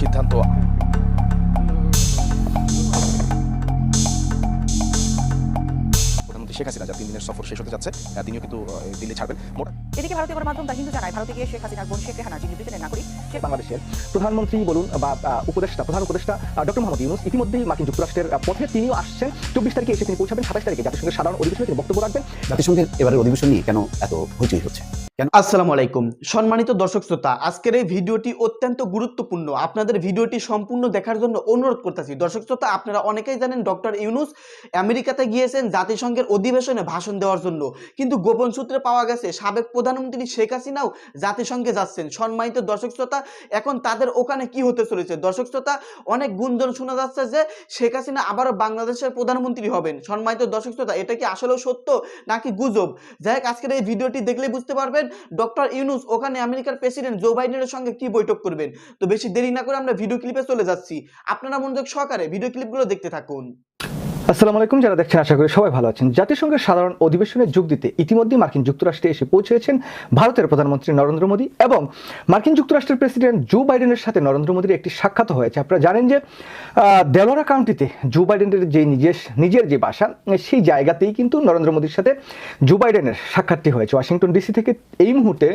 সিদ্ধান্ত। প্রধানমন্ত্রী শেখ হাসিনা যার তিন দিনের সফর শেষ হতে যাচ্ছে তিনিও কিন্তু দিল্লি ছাড়বেন। এদিকে ভারতীয় গণমাধ্যম দ্য হিন্দু জানায় ভারতে গিয়ে শেখ হাসিনার বোন শেখ রেহানা যিনি ব্রিটেনের নাগরিক সে বাংলাদেশের প্রধানমন্ত্রী বলুন বা উপদেষ্টা প্রধান উপদেষ্টা ডক্টর মোহাম্মদ ইউনুস ইতিমধ্যেই মার্কিন যুক্তরাষ্ট্রের পথে তিনিও আসছেন। চব্বিশ তারিখে এসে তিনি পৌঁছাবেন। সাতাশ তারিখে জাতিসংঘের সাধারণ অধিবেশনে তিনি বক্তব্য রাখবেন। জাতিসংঘের এবারের অধিবেশন নিয়ে কেন এত হইচই হচ্ছে? কেন? আসসালামু আলাইকুম। সম্মানিত দর্শক শ্রোতা, আজকের এই ভিডিওটি অত্যন্ত গুরুত্বপূর্ণ। আপনাদের ভিডিওটি সম্পূর্ণ দেখার জন্য অনুরোধ করতেছি। দর্শক শ্রোতা, আপনারা অনেকেই জানেন ডক্টর ইউনুস আমেরিকাতে গিয়েছেন জাতিসংঘের অধিবেশনে ভাষণ দেওয়ার জন্য। কিন্তু গোপন সূত্রে পাওয়া গেছে, সাবেক প্রধানমন্ত্রী শেখ হাসিনাও জাতিসংঘে যাচ্ছেন। সম্মানিত দর্শক শ্রোতা, এখন তাদের ওখানে কি হতে চলেছে? দর্শক শ্রোতা, অনেক গুঞ্জন শোনা যাচ্ছে যে শেখ হাসিনা আবারও বাংলাদেশের প্রধানমন্ত্রী হবেন। সম্মানিত দর্শক শ্রোতা, এটা কি আসলেও সত্য নাকি গুজব? যাই হোক, আজকের এই ভিডিওটি দেখলেই বুঝতে পারবেন ডক্টর ইউনুস, ওখানে আমেরিকার প্রেসিডেন্ট জো বাইডেনের সঙ্গে কি বৈঠক করবেন? তো বেশি দেরি না করে আমরা ভিডিও ক্লিপে চলে যাচ্ছি। আপনারা মনোযোগ সহকারে ভিডিও ক্লিপগুলো দেখতে থাকুন। আসসালামু আলাইকুম যারা দেখছেন আশা করি সবাই ভালো আছেন। জাতিসংঘের সাধারণ অধিবেশনে যোগ দিতে ইতিমধ্যে মার্কিন যুক্তরাষ্ট্রে এসে পৌঁছেছেন ভারতের প্রধানমন্ত্রী নরেন্দ্র মোদী এবং মার্কিন যুক্তরাষ্ট্রের প্রেসিডেন্ট জো বাইডেনের সাথে নরেন্দ্র মোদীর একটি সাক্ষাৎ হয়েছে। আপনারা জানেন যে দেলোরা কাউন্টিতে জো বাইডেনের যে নিজের নিজের যে বাসা সেই জায়গাতেই কিন্তু নরেন্দ্র মোদীর সাথে জো বাইডেনের সাক্ষাৎটি হয়েছে। ওয়াশিংটন ডিসি থেকে এই মুহূর্তে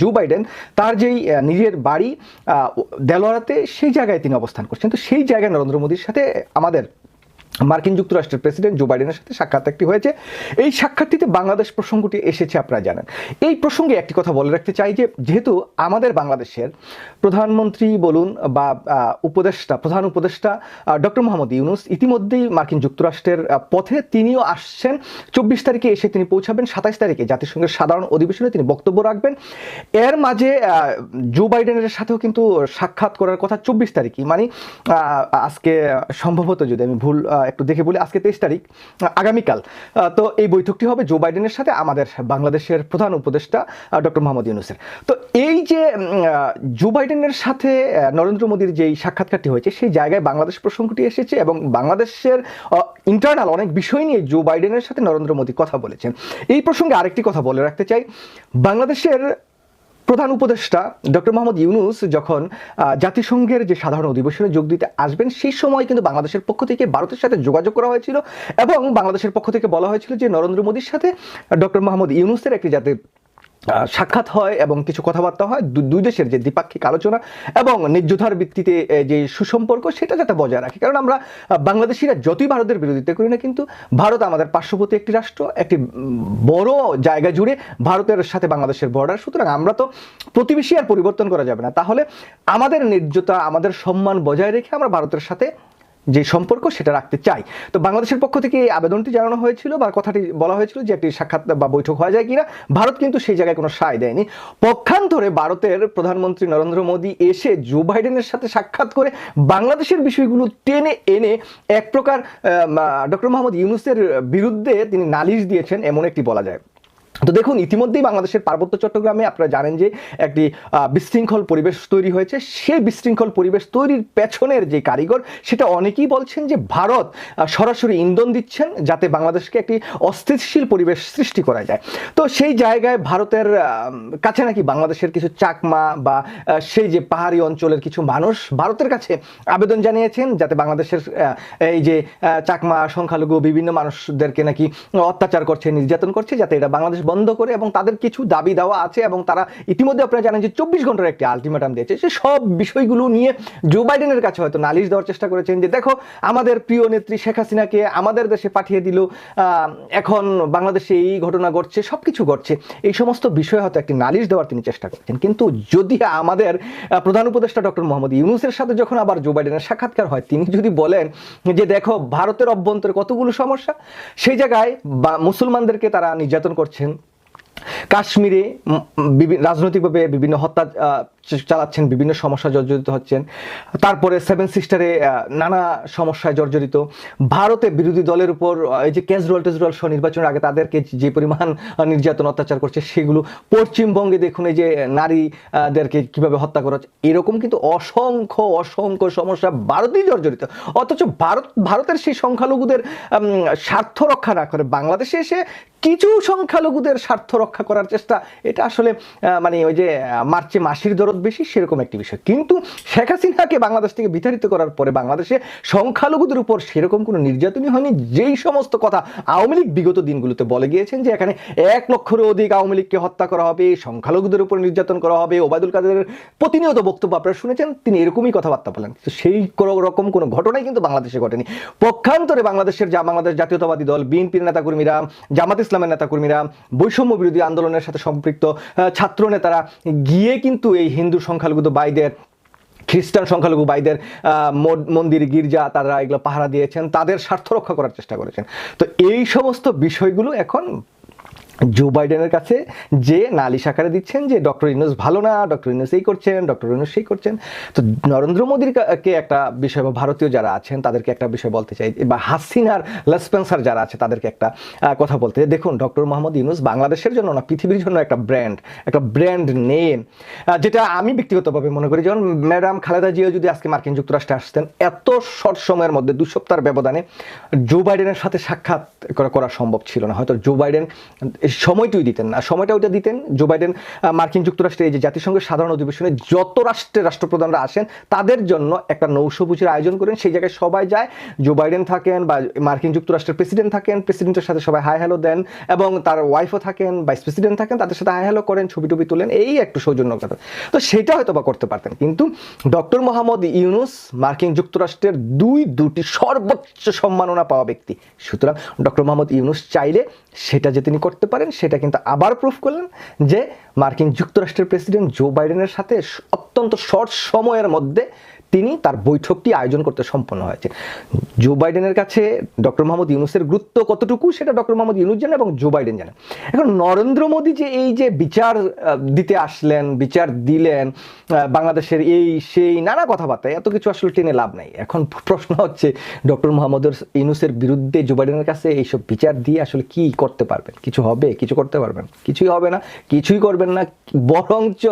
জো বাইডেন তার যেই নিজের বাড়ি আহ, দেলোয়ারাতে সেই জায়গায় তিনি অবস্থান করছেন। তো সেই জায়গায় নরেন্দ্র মোদীর সাথে আমাদের মার্কিন যুক্তরাষ্ট্রের প্রেসিডেন্ট জো বাইডেনের সাথে সাক্ষাৎ একটি হয়েছে। এই সাক্ষাৎটিতে বাংলাদেশ প্রসঙ্গটি এসেছে আপনারা জানেন। এই প্রসঙ্গে একটি কথা বলে রাখতে চাই যে, যেহেতু আমাদের বাংলাদেশের প্রধানমন্ত্রী বলুন বা উপদেষ্টা, প্রধান উপদেষ্টা ডক্টর মোহাম্মদ ইউনুস, ইতিমধ্যেই মার্কিন যুক্তরাষ্ট্রের পথে তিনিও আসছেন। চব্বিশ তারিখে এসে তিনি পৌঁছাবেন। সাতাইশ তারিখে জাতিসংঘের সাধারণ অধিবেশনে তিনি বক্তব্য রাখবেন। এর মাঝে জো বাইডেনের সাথেও কিন্তু সাক্ষাৎ করার কথা চব্বিশ তারিখই। মানে আজকে সম্ভবত যদি আমি ভুল একটু দেখে বলি, আজকে তেইশ তারিখ, আগামীকাল। তো এই বৈঠকটি হবে জো বাইডেনের সাথে আমাদের বাংলাদেশের প্রধান উপদেষ্টা ডক্টর মোহাম্মদ ইউনুসের। তো এই যে জো বাইডেনের সাথে নরেন্দ্র মোদীর যেই সাক্ষাৎকারটি হয়েছে, সেই জায়গায় বাংলাদেশ প্রসঙ্গটি এসেছে এবং বাংলাদেশের ইন্টারনাল অনেক বিষয় নিয়ে জো বাইডেনের সাথে নরেন্দ্র মোদী কথা বলেছেন। এই প্রসঙ্গে আরেকটি কথা বলে রাখতে চাই। বাংলাদেশের প্রধান উপদেষ্টা ডক্টর মোহাম্মদ ইউনুস যখন জাতিসংঘের যে সাধারণ অধিবেশনে যোগ দিতে আসবেন সেই সময় কিন্তু বাংলাদেশের পক্ষ থেকে ভারতের সাথে যোগাযোগ করা হয়েছিল এবং বাংলাদেশের পক্ষ থেকে বলা হয়েছিল যে নরেন্দ্র মোদীর সাথে ডক্টর মোহাম্মদ ইউনুসের একটি আহ, সাক্ষাৎ হয় এবং কিছু কথাবার্তা হয় দুই দেশের যে দ্বিপাক্ষিক আলোচনা এবং ন্যায্যতার ভিত্তিতে যে সুসম্পর্ক সেটা যাতে বজায় রাখে। কারণ আমরা বাংলাদেশিরা যতই ভারতের বিরোধিতা করি না কিন্তু ভারত আমাদের পার্শ্ববর্তী একটি রাষ্ট্র, একটি বড় জায়গা জুড়ে ভারতের সাথে বাংলাদেশের বর্ডার সুতরাং আমরা তো প্রতিবেশী আর পরিবর্তন করা যাবে না। তাহলে আমাদের ন্যায্যতা আমাদের সম্মান বজায় রেখে আমরা ভারতের সাথে যে সম্পর্ক সেটা রাখতে চাই। তো বাংলাদেশের পক্ষ থেকে এই আবেদনটি জানানো হয়েছিল বা কথাটি বলা হয়েছিল যে একটি সাক্ষাৎ বা বৈঠক হওয়া যায় কিনা, ভারত কিন্তু সেই জায়গায় কোনো সায় দেয়নি। পক্ষান্তরে ভারতের প্রধানমন্ত্রী নরেন্দ্র মোদী এসে জো বাইডেনের সাথে সাক্ষাৎ করে বাংলাদেশের বিষয়গুলো টেনে এনে এক প্রকার ডক্টর মোহাম্মদ ইউনুসের বিরুদ্ধে তিনি নালিশ দিয়েছেন, এমন একটি বলা যায়। তো দেখুন, ইতিমধ্যেই বাংলাদেশের পার্বত্য চট্টগ্রামে আপনারা জানেন যে একটি বিশৃঙ্খল পরিবেশ তৈরি হয়েছে। সেই বিশৃঙ্খল পরিবেশ তৈরির পেছনের যে কারিগর, সেটা অনেকেই বলছেন যে ভারত সরাসরি ইন্ধন দিচ্ছেন যাতে বাংলাদেশকে একটি অস্থিতিশীল পরিবেশ সৃষ্টি করা যায়। তো সেই জায়গায় ভারতের কাছে নাকি বাংলাদেশের কিছু চাকমা বা সেই যে পাহাড়ি অঞ্চলের কিছু মানুষ ভারতের কাছে আবেদন জানিয়েছেন যাতে বাংলাদেশের এই যে চাকমা, সংখ্যালঘু বিভিন্ন মানুষদেরকে নাকি অত্যাচার করছে, নির্যাতন করছে যাতে এটা বাংলাদেশ বন্ধ করে এবং তাদের কিছু দাবি দেওয়া আছে এবং তারা ইতিমধ্যে আপনারা জানেন যে চব্বিশ ঘণ্টার একটি আলটিমেটাম দিয়েছে। সে সব বিষয়গুলো নিয়ে জো বাইডেনের কাছে হয়তো নালিশ দেওয়ার চেষ্টা করেছেন যে, দেখো, আমাদের প্রিয় নেত্রী শেখ হাসিনাকে আমাদের দেশে পাঠিয়ে দিল এখন বাংলাদেশে এই ঘটনা ঘটছে সব কিছু ঘটছে। এই সমস্ত বিষয়ে হয়তো একটি নালিশ দেওয়ার তিনি চেষ্টা করছেন। কিন্তু যদি আমাদের প্রধান উপদেষ্টা ডক্টর মোহাম্মদ ইউনুসের সাথে যখন আবার জো বাইডেনের সাক্ষাৎকার হয়, তিনি যদি বলেন যে, দেখো, ভারতের অভ্যন্তরে কতগুলো সমস্যা? সেই জায়গায় বা মুসলমানদেরকে তারা নির্যাতন করছেন। কাশ্মীরে রাজনৈতিকভাবে বিভিন্ন হত্যা চালাচ্ছেন, বিভিন্ন সমস্যা জর্জরিত হচ্ছেন। তারপরে সেভেন সিস্টারে নানা সমস্যায় জর্জরিত। ভারতে বিরোধী দলের উপর এই যে কেজরিওয়াল টেজরিওয়াল সহ নির্বাচনের আগে তাদেরকে যে পরিমাণ নির্যাতন, অত্যাচার করছে, সেগুলো পশ্চিমবঙ্গে দেখুন এই যে নারীদেরকে কীভাবে হত্যা করা হচ্ছে, এরকম কিন্তু অসংখ্য অসংখ্য সমস্যা ভারতেই জর্জরিত। অথচ ভারত, ভারতের সেই সংখ্যালঘুদের স্বার্থ রক্ষা না করে বাংলাদেশে এসে কিছু সংখ্যালঘুদের স্বার্থ রক্ষা করার চেষ্টা। এটা আসলে মানে ওই যে মার্চে মাসির দরদ বেশি, সেরকম একটি বিষয়। কিন্তু শেখ হাসিনাকে বাংলাদেশ থেকে বিতাড়িত করার পরে বাংলাদেশে সংখ্যালঘুদের উপর সেরকম কোনো নির্যাতনই হয়নি, যেই সমস্ত কথা আওয়ামী লীগ বিগত দিনগুলোতে বলে গিয়েছেন যে, এখানে এক লক্ষেরও অধিক আওয়ামী লীগকে হত্যা করা হবে, সংখ্যালঘুদের উপর নির্যাতন করা হবে, ওবায়দুল কাদের প্রতিনিয়ত বক্তব্য আপনারা শুনেছেন, তিনি এরকমই কথাবার্তা বলেন। তো সেই রকম কোনো ঘটনাই কিন্তু বাংলাদেশে ঘটেনি। পক্ষান্তরে বাংলাদেশের যা, বাংলাদেশ জাতীয়তাবাদী দল, বিএনপির নেতাকর্মীরা, জামাত ইসলামের নেতাকর্মীরা, বৈষম্য বিরোধী আন্দোলনের সাথে সম্পৃক্ত ছাত্র নেতারা গিয়ে কিন্তু এই হিন্দু সংখ্যালঘু বাইদের, খ্রিস্টান সংখ্যালঘু বাইদের মন্দির, গির্জা, তারা এগুলো পাহারা দিয়েছেন, তাদের স্বার্থ রক্ষা করার চেষ্টা করেছেন। তো এই সমস্ত বিষয়গুলো এখন জো বাইডেনের কাছে যে নালিশ আকারে দিচ্ছেন যে ডক্টর ইউনুস ভালো না ডক্টর ইউনুস এই করছেন ডক্টর ইউনুস সেই করছেন তো নরেন্দ্র মোদীর কে একটা বিষয় বা ভারতীয় যারা আছেন, তাদেরকে একটা বিষয় বলতে চাই, বা হাসিনার লেসপেন্সার যারা আছে, তাদেরকে একটা কথা বলতে। দেখুন ডক্টর মোহাম্মদ ইউনুস বাংলাদেশের জন্য না, পৃথিবীর জন্য একটা ব্র্যান্ড একটা ব্র্যান্ড নেম যেটা আমি ব্যক্তিগতভাবে মনে করি, যেমন ম্যাডাম খালেদা জিয়া যদি আজকে মার্কিন যুক্তরাষ্ট্রে আসতেন, এত শর্ট সময়ের মধ্যে, দু সপ্তাহের ব্যবধানে জো বাইডেনের সাথে সাক্ষাৎ করা সম্ভব ছিল না হয়তো জো বাইডেন সময়টুই দিতেন না। সময়টা ওইটা দিতেন জো বাইডেন মার্কিন যুক্তরাষ্ট্রে এই যে জাতিসংঘের সাধারণ অধিবেশনে যত রাষ্ট্রের রাষ্ট্রপ্রধানরা আসেন, তাদের জন্য একটা নৌশভুজের আয়োজন করেন। সেই জায়গায় সবাই যায়। জো বাইডেন থাকেন বা মার্কিন যুক্তরাষ্ট্রের প্রেসিডেন্ট থাকেন প্রেসিডেন্টের সাথে সবাই হাই হ্যালো দেন এবং তার ওয়াইফও থাকেন ভাইস প্রেসিডেন্ট থাকেন, তাদের সাথে হাই হ্যালো করেন, ছবি টবি তোলেন, এই একটু সৌজন্যতা তো সেটা হয়তো বা করতে পারতেন। কিন্তু ডক্টর মোহাম্মদ ইউনুস, মার্কিন যুক্তরাষ্ট্রের দুই, দুটি সর্বোচ্চ সম্মাননা পাওয়া ব্যক্তি। সুতরাং ডক্টর মোহাম্মদ ইউনুস চাইলে সেটা যে তিনি করতে পারেন সেটা কিন্তু আবার প্রুফ করলেন যে মার্কিন যুক্তরাষ্ট্রের প্রেসিডেন্ট জো বাইডেনের সাথে অত্যন্ত শর্ট সময়ের মধ্যে তিনি তার বৈঠকটি আয়োজন করতে সম্পন্ন হয়েছে জো বাইডেনের কাছে ডক্টর মোহাম্মদ ইউনুসের গুরুত্ব কতটুকু সেটা ডক্টর মোহাম্মদ ইউনুস জানে এবং জো বাইডেন জানে এখন নরেন্দ্র মোদী যে এই যে বিচার দিতে আসলেন, বিচার দিলেন বাংলাদেশের এই সেই নানা কথাবার্তা এত কিছু আসলে টেনে লাভ নাই। এখন প্রশ্ন হচ্ছে ডক্টর মোহাম্মদ ইউনুসের বিরুদ্ধে জো বাইডেনের কাছে এইসব বিচার দিয়ে আসলে কি করতে পারবেন? কিছু হবে? কিছু করতে পারবেন? কিছুই হবে না। কিছুই করবেন না। বরঞ্চ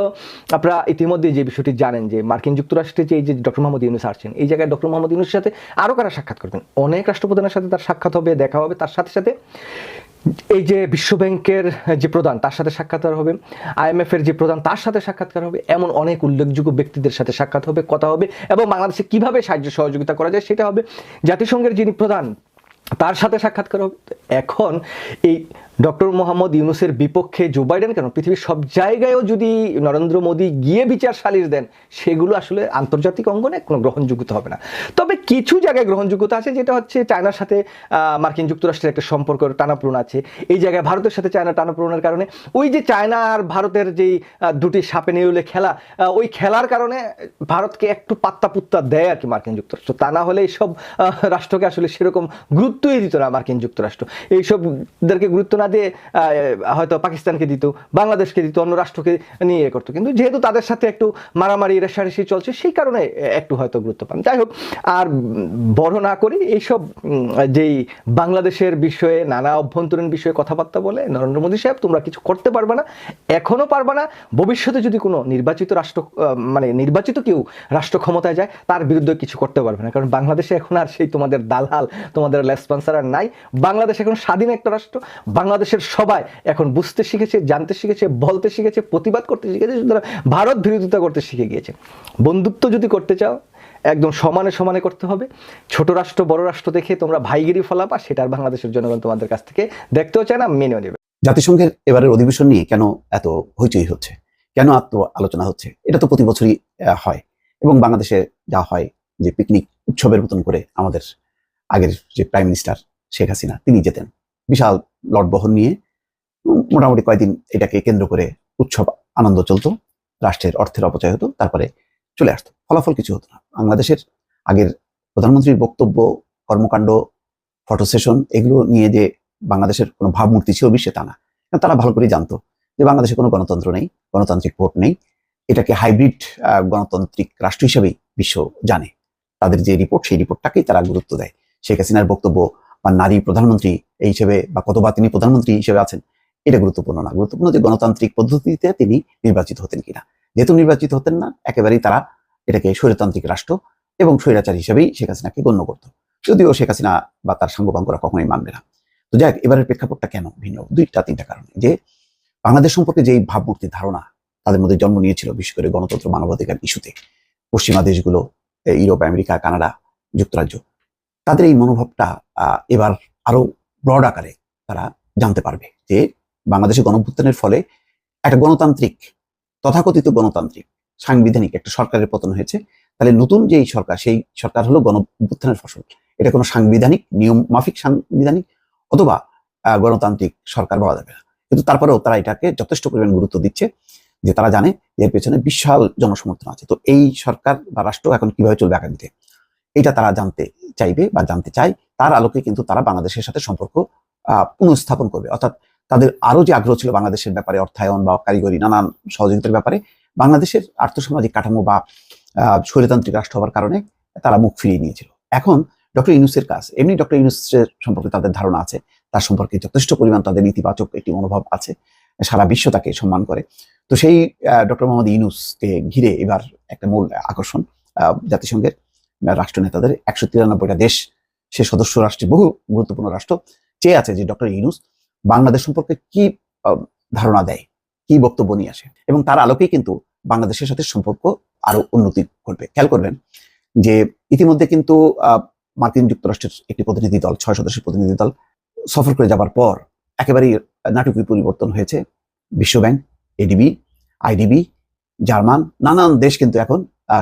আপনারা ইতিমধ্যে যে বিষয়টি জানেন যে মার্কিন যুক্তরাষ্ট্রে যে এই যে ডক্টর মোহাম্মদ ইউনুস আসছেন। এই জায়গায় ডক্টর মোহাম্মদ ইউনুসের সাথে আরও কারা সাক্ষাৎ করবেন? অনেক রাষ্ট্রপ্রধানের সাথে তার সাক্ষাৎ হবে, দেখা হবে। তার সাথে সাথে এই যে বিশ্ব ব্যাংকের যে প্রধান, তার সাথে সাক্ষাৎকার হবে। আইএমএফ এর যে প্রধান, তার সাথে সাক্ষাৎকার হবে। এমন অনেক উল্লেখযোগ্য ব্যক্তিদের সাথে সাক্ষাৎ হবে, কথা হবে এবং বাংলাদেশে কীভাবে সাহায্য সহযোগিতা করা যায় সেটা হবে। জাতিসংঘের যিনি প্রধান, তার সাথে সাক্ষাৎকার হবে। এখন এই ডক্টর মোহাম্মদ ইউনুসের বিপক্ষে জো বাইডেন কেন? পৃথিবীর সব জায়গায়ও যদি নরেন্দ্র মোদী গিয়ে বিচার সালিশ দেন, সেগুলো আসলে আন্তর্জাতিক অঙ্গনে কোনো গ্রহণযোগ্যতা হবে না। তবে কিছু জায়গায় গ্রহণযোগ্যতা আছে, যেটা হচ্ছে চায়নার সাথে মার্কিন যুক্তরাষ্ট্রের একটা সম্পর্ক টানাপূরণ আছে। এই জায়গায় ভারতের সাথে চায়না টানাপূরণের কারণে, ওই যে চায়না আর ভারতের যেই দুটি সাপে নেউলে খেলা ওই খেলার কারণে ভারতকে একটু পাত্তা পুত্তা দেয় আর কি মার্কিন যুক্তরাষ্ট্র। তা না হলে এইসব রাষ্ট্রকে আসলে সেরকম গুরুত্বই দিত না মার্কিন যুক্তরাষ্ট্র। এইসবদেরকে গুরুত্ব না দিয়ে হয়তো পাকিস্তানকে দিত, বাংলাদেশকে দিত, অন্য রাষ্ট্রকে নিয়ে ইয়ে করতো। কিন্তু যেহেতু তাদের সাথে একটু মারামারি, রেশারেশি চলছে, সেই কারণে একটু হয়তো গুরুত্ব পান। যাই হোক, আর বড় না করি এইসব যেই বাংলাদেশের বিষয়ে নানা অভ্যন্তরীণ বিষয়ে কথাবার্তা বলে, নরেন্দ্র মোদী সাহেব, তোমরা কিছু করতে পারবে না এখনও পারবে না। ভবিষ্যতে যদি কোনো নির্বাচিত রাষ্ট্র মানে নির্বাচিত কেউ রাষ্ট্র ক্ষমতায় যায়, তার বিরুদ্ধে কিছু করতে পারবে না। কারণ বাংলাদেশে এখন আর সেই তোমাদের দালাল, তোমাদের লেসপন্সার আর নাই। বাংলাদেশ এখন স্বাধীন একটা রাষ্ট্র। বাংলাদেশের সবাই এখন বুঝতে শিখেছে, জানতে শিখেছে, বলতে শিখেছে, প্রতিবাদ করতে শিখেছে, সুতরাং ভারত বিরোধিতা করতে শিখে গিয়েছে। বন্ধুত্ব যদি করতে চাও, একদম সমানে সমানে করতে হবে। ছোট রাষ্ট্র, বড় রাষ্ট্র দেখে তোমরা ভাইগিরি ফলাবা, সেটা বাংলাদেশের জনগণ তোমাদের কাছ থেকে দেখতেও চায় না, মেনেও নেবে। জাতিসংঘের এবারের অধিবেশন নিয়ে কেন এত হইচই হচ্ছে? কেন এত আলোচনা হচ্ছে? এটা তো প্রতি বছরই হয়। এবং বাংলাদেশে যা হয়, যে পিকনিক উৎসবের মতন করে আমাদের আগের যে প্রাইম মিনিস্টার শেখ হাসিনা, তিনি যেতেন। বিশাল লট বহন নিয়ে মোটামুটি কয়েকদিন এটাকে কেন্দ্র করে উৎসব, আনন্দ চলতো, রাষ্ট্রের অর্থের অপচয় হতো, তারপরে চলে আসতো। ফলাফল কিছু হতো না। বাংলাদেশের আগের প্রধানমন্ত্রীর বক্তব্য, কর্মকাণ্ড, ফটো সেশন, এগুলো নিয়ে যে বাংলাদেশের কোনো ভাবমূর্তি ছিল বিশ্বে তা না। তারা ভালো করে জানতো যে বাংলাদেশে কোনো গণতন্ত্র নেই, গণতান্ত্রিক ভোট নেই। এটাকে হাইব্রিড গণতান্ত্রিক রাষ্ট্র হিসেবেই বিশ্ব জানে। তাদের যে রিপোর্ট, সেই রিপোর্টটাকেই তারা গুরুত্ব দেয়। শেখ হাসিনার বক্তব্য বা নারী প্রধানমন্ত্রী এই হিসেবে বা কতবার তিনি প্রধানমন্ত্রী হিসেবে আছেন, এটা গুরুত্বপূর্ণ না। গুরুত্বপূর্ণ যে গণতান্ত্রিক পদ্ধতিতে তিনি নির্বাচিত হতেন কিনা। যেহেতু নির্বাচিত হতেন না, একেবারেই তারা এটাকে স্বৈরতান্ত্রিক রাষ্ট্র এবং স্বৈরাচার হিসেবেই শেখ হাসিনাকে গণ্য করত। যদিও শেখ হাসিনা বা তার সাঙ্গপাঙ্গরা কখনোই মানবে না। তো যাক এবারের প্রেক্ষাপটটা কেন ভিন্ন? দুইটা, তিনটা কারণে। যে বাংলাদেশ সম্পর্কে যেই ভাবমূর্তির ধারণা তাদের মধ্যে জন্ম নিয়েছিল, বিশেষ করে গণতন্ত্র মানবাধিকার ইস্যুতে, পশ্চিমা দেশগুলো ইউরোপ, আমেরিকা, কানাডা, যুক্তরাজ্য তাদের এই মনোভাবটা এবার আরও ব্রড আকারে তারা জানতে পারবে যে বাংলাদেশের গণভ্যুত্থানের ফলে একটা গণতান্ত্রিক, তথাকথিত গণতান্ত্রিক, সাংবিধানিক একটা সরকারের পতন হয়েছে। তাহলে নতুন যে সরকার, সেই সরকার হলো গণভ্যুত্থানের ফসল। এটা কোনো সাংবিধানিক, নিয়ম মাফিক সাংবিধানিক অথবা গণতান্ত্রিক সরকার বলা যাবে না। কিন্তু তারপরেও তারা এটাকে যথেষ্ট পরিমাণ গুরুত্ব দিচ্ছে যে তারা জানে এর পেছনে বিশাল জনসমর্থন আছে। তো এই সরকার বা রাষ্ট্র এখন কীভাবে চলবে আগামীতে? এটা তারা জানতে চাইবে বা জানতে চায়, তার আলোকে কিন্তু তারা বাংলাদেশের সাথে সম্পর্ক পুনঃস্থাপন করবে। অর্থাৎ তাদের আরও যে আগ্রহ ছিল বাংলাদেশের ব্যাপারে, অর্থায়ন বা কারিগরি, নানান সহযোগিতার ব্যাপারে, বাংলাদেশের আর্থসামাজিক কাঠামো বা স্বৈরতান্ত্রিক রাষ্ট্র হওয়ার কারণে তারা মুখ ফিরিয়ে নিয়েছিল। এখন ডক্টর ইউনুসের কাজ, এমনি ডক্টর ইউনুসের সম্পর্কে তাদের ধারণা আছে, তার সম্পর্কে যথেষ্ট পরিমাণ তাদের ইতিবাচক একটি মনোভাব আছে, সারা বিশ্ব তাকে সম্মান করে। তো সেই ডক্টর মোহাম্মদ ইউনুসকে ঘিরে এবার একটা মূল আকর্ষণ জাতিসংঘের। রাষ্ট্র নেতাদের একশো তিরানব্বইটা দেশ, সে সদস্য রাষ্ট্রের বহু গুরুত্বপূর্ণ রাষ্ট্র চেয়ে আছে যে ডক্টর ইউনুস বাংলাদেশ সম্পর্কে কি ধারণা দেয়, কি বক্তব্য নিয়ে আসে। এবং তার আলোকেই কিন্তু বাংলাদেশের সাথে সম্পর্ক আরও উন্নতি করবে। খেয়াল করবেন যে ইতিমধ্যে কিন্তু মার্কিন যুক্তরাষ্ট্রের একটি প্রতিনিধি দল, ছয় সদস্যের প্রতিনিধি দল সফর করে যাবার পর একেবারেই নাটকীয় পরিবর্তন হয়েছে। বিশ্বব্যাংক, এডিবি, আইডিবি, জার্মান, নানান দেশ কিন্তু এখন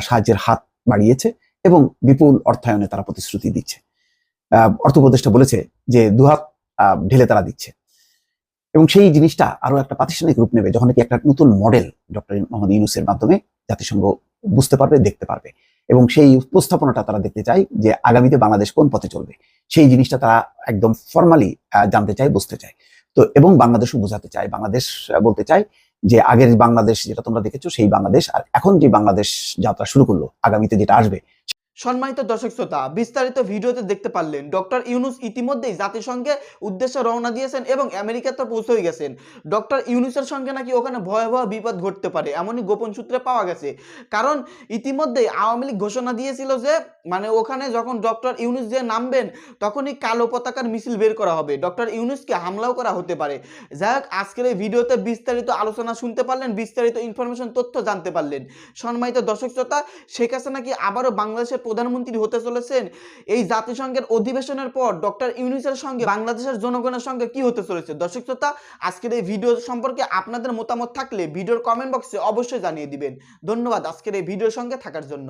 সাহায্যের হাত বাড়িয়েছে। এবং বিপুল অর্থায়নে তারা প্রতিশ্রুতি দিচ্ছে। অর্থ উপদেষ্টা বলেছে যে দুহাত ঢেলে তারা দিচ্ছে। এবং সেই জিনিসটা আরও একটা প্রাতিষ্ঠানিক রূপ নেবে, যখন নাকি একটা নতুন মডেল ডক্টর মোহাম্মদ ইউনুসের মাধ্যমে জাতিসংঘ বুঝতে পারবে, দেখতে পারবে। এবং সেই উপস্থাপনাটা তারা দেখতে চায় যে আগামীতে বাংলাদেশ কোন পথে চলবে। সেই জিনিসটা তারা একদম ফর্মালি জানতে চায়, বুঝতে চায়। তো এবং বাংলাদেশও বোঝাতে চায়, বাংলাদেশ বলতে চায় যে আগের বাংলাদেশ যেটা তোমরা দেখেছ, সেই বাংলাদেশ, আর এখন যে বাংলাদেশ যাত্রা শুরু করল, আগামীতে যেটা আসবে সম্মানিত দর্শক শ্রোতা, বিস্তারিত ভিডিওতে দেখতে পারলেন ডক্টর ইউনুস ইতিমধ্যেই জাতিসংঘের উদ্দেশ্যে রওনা দিয়েছেন এবং আমেরিকাতে পৌঁছে গেছেন। ডক্টর ইউনুসের সঙ্গে নাকি ওখানে ভয়াবহ বিপদ ঘটতে পারে এমনই গোপন সূত্রে পাওয়া গেছে। কারণ ইতিমধ্যেই আওয়ামী লীগ ঘোষণা দিয়েছিল যে মানে ওখানে যখন ডক্টর ইউনুস যে নামবেন, তখনই কালো পতাকার মিছিল বের করা হবে। ডক্টর ইউনুসকে হামলাও করা হতে পারে। যাই হোক, আজকের এই ভিডিওতে বিস্তারিত আলোচনা শুনতে পারলেন, বিস্তারিত ইনফরমেশন তথ্য জানতে পারলেন। সম্মানিত দর্শক শ্রোতা, শেখ হাসিনা কি আবারও বাংলাদেশের প্রধানমন্ত্রী হতে চলেছেন, এই জাতিসংঘের অধিবেশনের পর ডক্টর ইউনিসের সঙ্গে, বাংলাদেশের জনগণের সঙ্গে কি হতে চলেছে? দর্শক শ্রোতা, আজকের এই ভিডিও সম্পর্কে আপনাদের মতামত থাকলে ভিডিওর কমেন্ট বক্সে অবশ্যই জানিয়ে দিবেন। ধন্যবাদ আজকের এই ভিডিওর সঙ্গে থাকার জন্য।